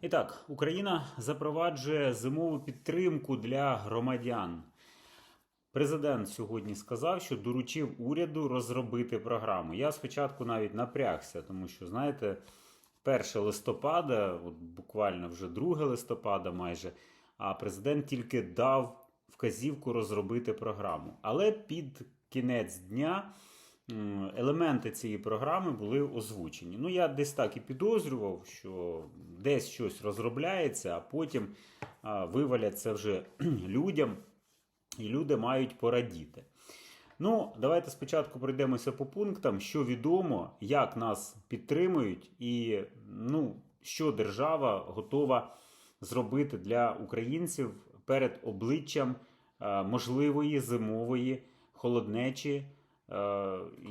І так, Україна запроваджує зимову підтримку для громадян. Президент сьогодні сказав, що доручив уряду розробити програму. Я спочатку навіть напрягся, тому що, знаєте, 1 листопада, от буквально вже 2 листопада майже, а президент тільки дав вказівку розробити програму. Але під кінець дня елементи цієї програми були озвучені. Ну, я десь так і підозрював, що десь щось розробляється, а потім вивалять це вже людям, і люди мають порадіти. Ну, давайте спочатку пройдемося по пунктам, що відомо, як нас підтримують, і ну, що держава готова зробити для українців перед обличчям е, можливої зимової холоднечі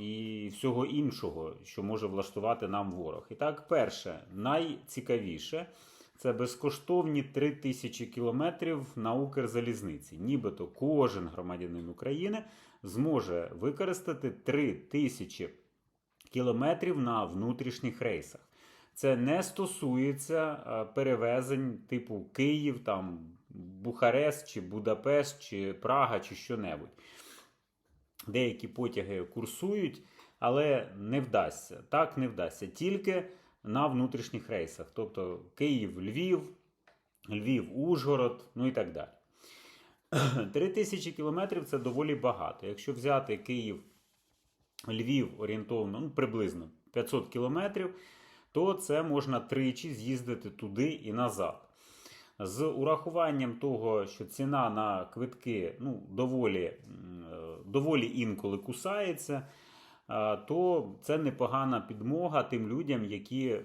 і всього іншого, що може влаштувати нам ворог. І так, перше, найцікавіше. Це безкоштовні 3 тисячі кілометрів на Укрзалізниці. Нібито кожен громадянин України зможе використати 3 тисячі кілометрів на внутрішніх рейсах. Це не стосується е, перевезень типу Київ, там, Бухарест, чи Будапешт, чи Прага, чи що-небудь. Деякі потяги курсують, але не вдасться. Так не вдасться. Тільки на внутрішніх рейсах. Тобто Київ, Львів, Львів, Ужгород, ну і так далі. 3 тисячі кілометрів це доволі багато. Якщо взяти Київ, Львів орієнтовно, ну, приблизно 500 кілометрів, то це можна тричі з'їздити туди і назад. З урахуванням того, що ціна на квитки ну, доволі, е, доволі інколи кусається, е, то це непогана підмога тим людям, які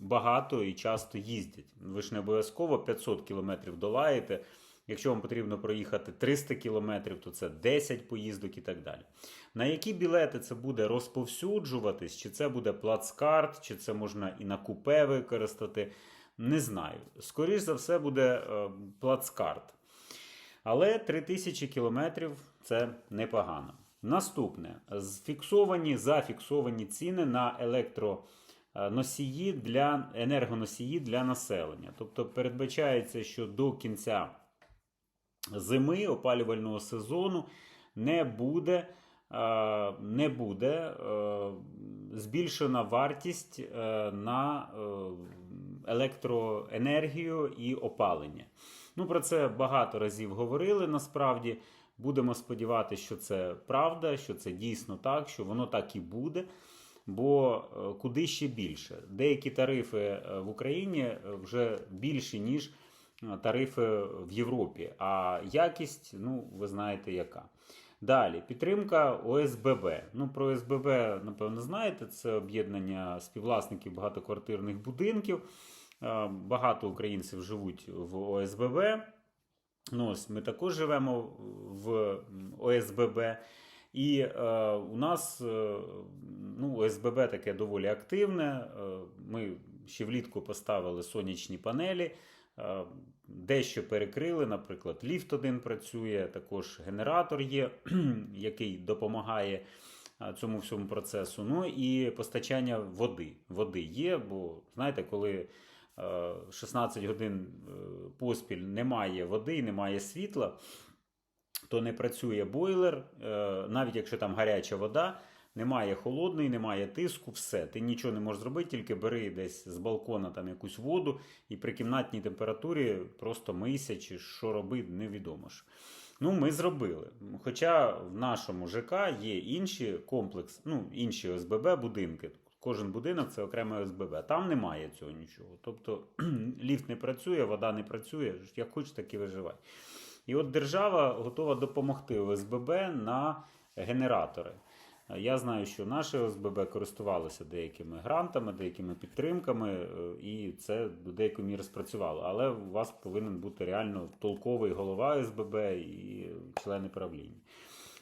багато і часто їздять. Ви ж не обов'язково 500 кілометрів долаєте. Якщо вам потрібно проїхати 300 кілометрів, то це 10 поїздок і так далі. На які білети це буде розповсюджуватись, чи це буде плацкарт, чи це можна і на купе використати, не знаю. Скоріше за все, буде е, плацкарт. Але 3000 кілометрів це непогано. Наступне: зфіксовані, зафіксовані ціни на електроносії для енергоносії для населення. Тобто передбачається, що до кінця зими опалювального сезону не буде, е, не буде е, збільшена вартість на електроенергію і опалення. Ну, про це багато разів говорили насправді. Будемо сподіватися, що це правда, що це дійсно так, що воно так і буде. Бо е, куди ще більше? Деякі тарифи е, в Україні е, вже більші, ніж тарифи в Європі. А якість, ну, ви знаєте, яка. Далі, підтримка ОСББ. Ну, про ОСББ, напевно, знаєте, це об'єднання співвласників багатоквартирних будинків. Е, Багато українців живуть в ОСББ. Ну, ось ми також живемо в ОСББ. І е, у нас е, ну, ОСББ таке доволі активне. Е, ми ще влітку поставили сонячні панелі, е, дещо перекрили. Наприклад, ліфт один працює, також генератор є, який допомагає е, цьому всьому процесу. Ну і постачання води. Води є, бо знаєте, коли 16 годин е, поспіль немає води, немає світла то не працює бойлер, е, навіть якщо там гаряча вода, немає холодної, немає тиску, все. Ти нічого не можеш зробити, тільки бери десь з балкона там якусь воду і при кімнатній температурі просто мийся чи що робити, невідомо ж. Ну, ми зробили. Хоча в нашому ЖК є інші комплекс, ну, інші ОСББ будинки. Кожен будинок це окреме ОСББ. Там немає цього нічого. Тобто ліфт не працює, вода не працює. Як хочеш, так і виживай. І от держава готова допомогти ОСББ на генератори. Я знаю, що наше ОСББ користувалося деякими грантами, деякими підтримками, е, і це до деякої міри спрацювало. Але у вас повинен бути реально толковий голова ОСББ і члени правління.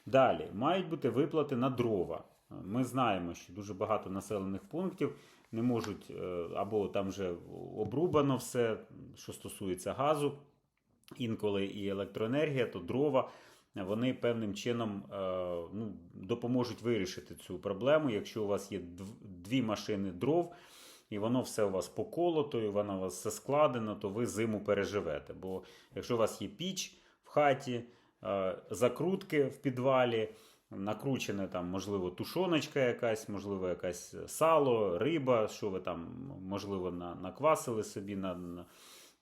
Далі мають бути виплати на дрова. Ми знаємо, що дуже багато населених пунктів не можуть е, або там вже обрубано все, що стосується газу інколи і електроенергія, то дрова. Вони певним чином е, ну, допоможуть вирішити цю проблему. Якщо у вас є дві машини дров, і воно все у вас поколото, і воно у вас все складено, то ви зиму переживете. Бо якщо у вас є піч в хаті, е, закрутки в підвалі, накручена там, можливо, тушоночка якась, можливо, якась сало, риба, що ви там, можливо, на, наквасили собі, на, на,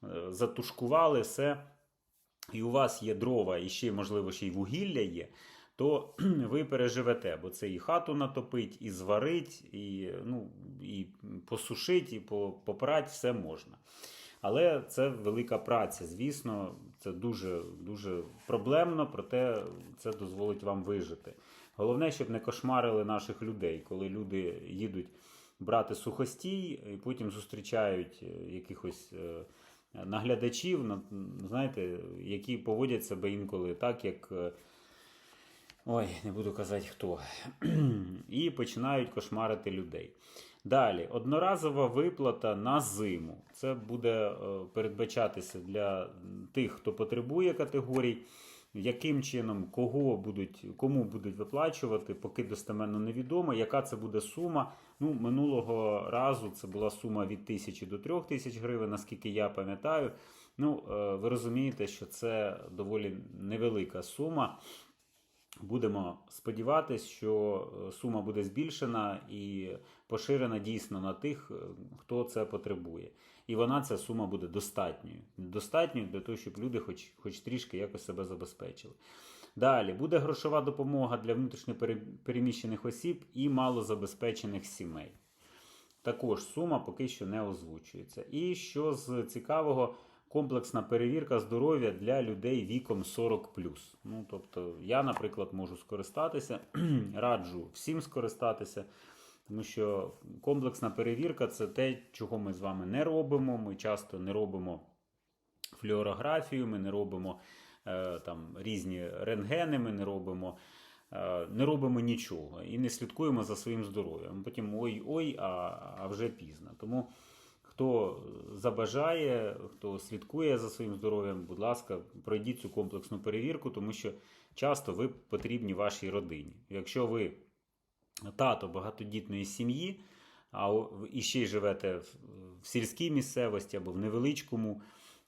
е, затушкували все. І у вас є дрова, і ще, можливо, ще й вугілля є, то ви переживете, бо це і хату натопить, і зварить, і, ну, і посушить, і по- попрать все можна. Але це велика праця, звісно, це дуже, дуже проблемно, проте це дозволить вам вижити. Головне, щоб не кошмарили наших людей, коли люди їдуть брати сухостій і потім зустрічають е, якихось е, наглядачів, знаєте, які поводять себе інколи так, як. Ой, не буду казати хто. І починають кошмарити людей. Далі, одноразова виплата на зиму. Це буде е, передбачатися для тих, хто потребує категорій. Яким чином, кого будуть, кому будуть виплачувати, поки достеменно невідомо. Яка це буде сума? Ну, минулого разу це була сума від 1000 до 3000 гривень, наскільки я пам'ятаю. Ну, е, ви розумієте, що це доволі невелика сума. Будемо сподіватися, що е, сума буде збільшена і поширена дійсно на тих, е, хто це потребує. І вона ця сума буде достатньою. Достатньою для того, щоб люди хоч, хоч трішки якось себе забезпечили. Далі буде грошова допомога для внутрішньопереміщених осіб і малозабезпечених сімей. Також сума поки що не озвучується. І що з цікавого, комплексна перевірка здоров'я для людей віком 40. Ну, тобто, я, наприклад, можу скористатися, раджу всім скористатися, тому що комплексна перевірка це те, чого ми з вами не робимо. Ми часто не робимо флюорографію, ми не робимо е, там, різні рентгени, ми не робимо. е, Не робимо нічого і не слідкуємо за своїм здоров'ям. Потім ой-ой, а, а вже пізно. Тому хто забажає, хто слідкує за своїм здоров'ям, будь ласка, пройдіть цю комплексну перевірку, тому що часто ви потрібні вашій родині. Якщо ви тато багатодітної сім'ї, а і ще й живете в, сільській місцевості або в невеличкому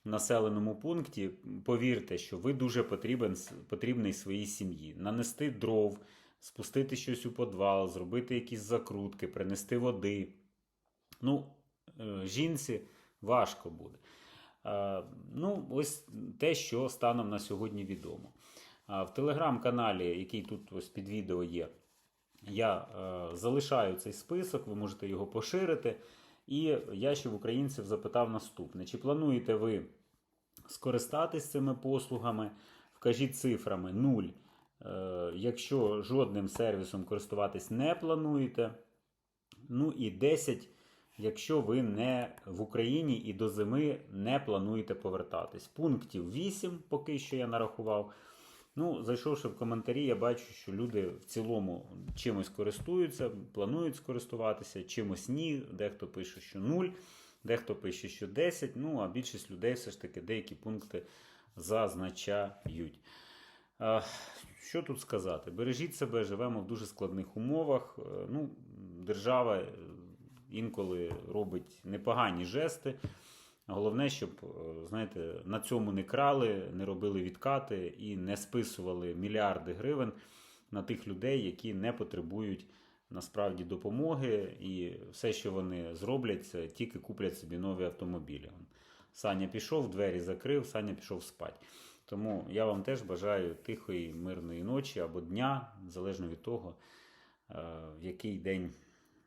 населеному пункті, повірте, що ви дуже потрібен, потрібний своїй сім'ї. Нанести дров, спустити щось у подвал, зробити якісь закрутки, принести води. Ну, е, жінці важко буде. Е, Ну, ось те, що станом на сьогодні відомо. В телеграм-каналі, який тут ось під відео є, я е, залишаю цей список, ви можете його поширити. І я ще в українців запитав наступне: чи плануєте ви скористатись цими послугами? Вкажіть цифрами 0, е, якщо жодним сервісом користуватись не плануєте. Ну і 10, якщо ви не в Україні і до зими не плануєте повертатись. Пунктів 8, поки що я нарахував. Ну, зайшовши в коментарі, я бачу, що люди в цілому чимось користуються, планують скористуватися, чимось ні. Дехто пише, що 0, дехто пише, що 10. Ну, а більшість людей все ж таки деякі пункти зазначають. Що тут сказати? Бережіть себе, живемо в дуже складних умовах. Е, Ну, держава інколи робить непогані жести. Головне, щоб е, знаєте, на цьому не крали, не робили відкати і не списували мільярди гривень на тих людей, які не потребують насправді допомоги, і все, що вони зроблять, це тільки куплять собі нові автомобілі. Саня пішов, двері закрив, Саня пішов спати. Тому я вам теж бажаю тихої, мирної ночі або дня, залежно від того, е, в який день,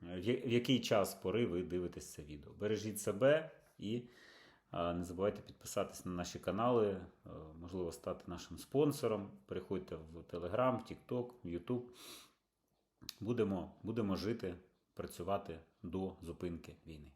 в який час пори ви дивитесь це відео. Бережіть себе і не забувайте підписатись на наші канали, е, можливо, стати нашим спонсором. Переходьте в Telegram, в TikTok, в YouTube. Будемо, будемо жити, працювати до зупинки війни.